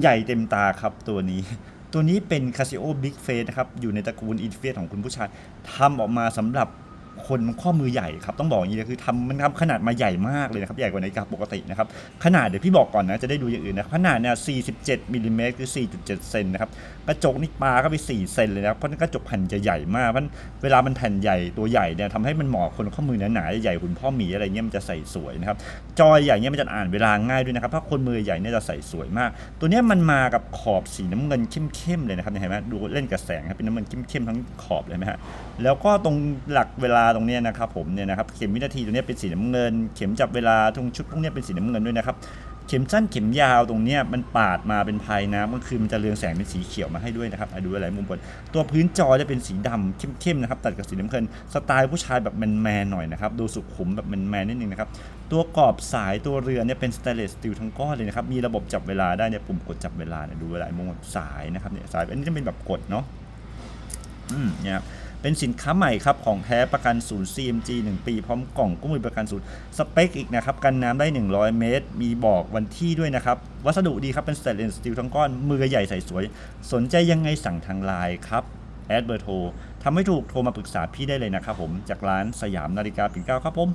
ใหญ่เต็มตาครับตัวนี้ ตัวนี้เป็น Casio Big Face นะครับ อยู่ในตระกูล Interface ของคุณผู้ชายทำออกมาสำหรับ คนข้อมือใหญ่ครับต้องบอกอย่างนี้เลยคือทำมันทำขนาดมาใหญ่มากเลยนะครับใหญ่กว่านาฬิกาปกตินะครับขนาดเดี๋ยวพี่บอกก่อนนะจะได้ดูอย่างอื่นนะขนาดเนี่ย 47มิลลิเมตรคือ 4.7 เซนนะครับกระจกนี่ปาเข้าไป 4 เซนเลยนะเพราะฉะนั้นกระจกแผ่นจะใหญ่มากเพราะฉะนั้นเวลามันแผ่นใหญ่ตัวใหญ่เนี่ยทำให้มันเหมาะคนข้อมือหนาๆใหญ่คุณพ่อหมีอะไรเงี้ยมันจะใส่สวยนะครับจอยใหญ่เนี่ยมันจะอ่านเวลาง่ายด้วยนะครับถ้าคนมือใหญ่เนี่ยจะใส่สวยมาก ตัวเนี้ยมันมากับขอบสีน้ำเงินเข้มๆเลยนะครับเห็นไหมดูเล่นกับแสงครับเป็นน้ำเงินเข้มๆทั้งขอบเลยไหมฮะแล้วก็ตรงหลักเวลาตรงนี้นะครับผมเนี่ยนะครับเข็มวินาทีตรงนี้เป็นสีน้ำเงิน เข็มจับเวลาตรงชุดพวกนี้เป็นสีน้ำเงินด้วยนะครับเข็มสั้นเข็มยาวตรงเนี้ยมันปาดมาเป็นภายน้ำก็คือมันจะเรืองแสงเป็นสีเขียวมาให้ด้วยนะครับดูอะไรมุมบนตัวพื้นจอจะเป็นสีดำเข้มๆนะครับตัดกับสีน้ำเงินสไตล์ผู้ชายแบบแมนๆหน่อยนะครับดูสุขุมแบบแมนๆนิดนึงนะครับตัวกรอบสายตัวเรือเนี่ยเป็นสเตนเลสสตีลทั้งก้อนเลยนะครับมีระบบจับเวลาได้เนี่ยปุ่มกดจับเวลาเนี่ยดูเวลามุมบนสายนะครับเนี่ยสายอันนี้จะเป็นแบบกดเนาะอืมเนี่ย เป็นสินค้าใหม่ครับของแท้ประกันศูนย์ CMG 1 ปี พร้อมกล่องกู้มือประกันศูนย์สเปคอีกนะครับ กันน้ำได้ 100 เมตร มีบอกวันที่ด้วยนะครับ วัสดุดีครับ เป็นสเตนเลสสตีลทั้งก้อน มือใหญ่ใส่สวย สนใจยังไงสั่งทางไลน์ครับแอดเบอร์โทรทำให้ถูกโทรมาปรึกษาพี่ได้เลยนะครับผมจากร้านสยามนาฬิกาปิ่นเกล้าครับผม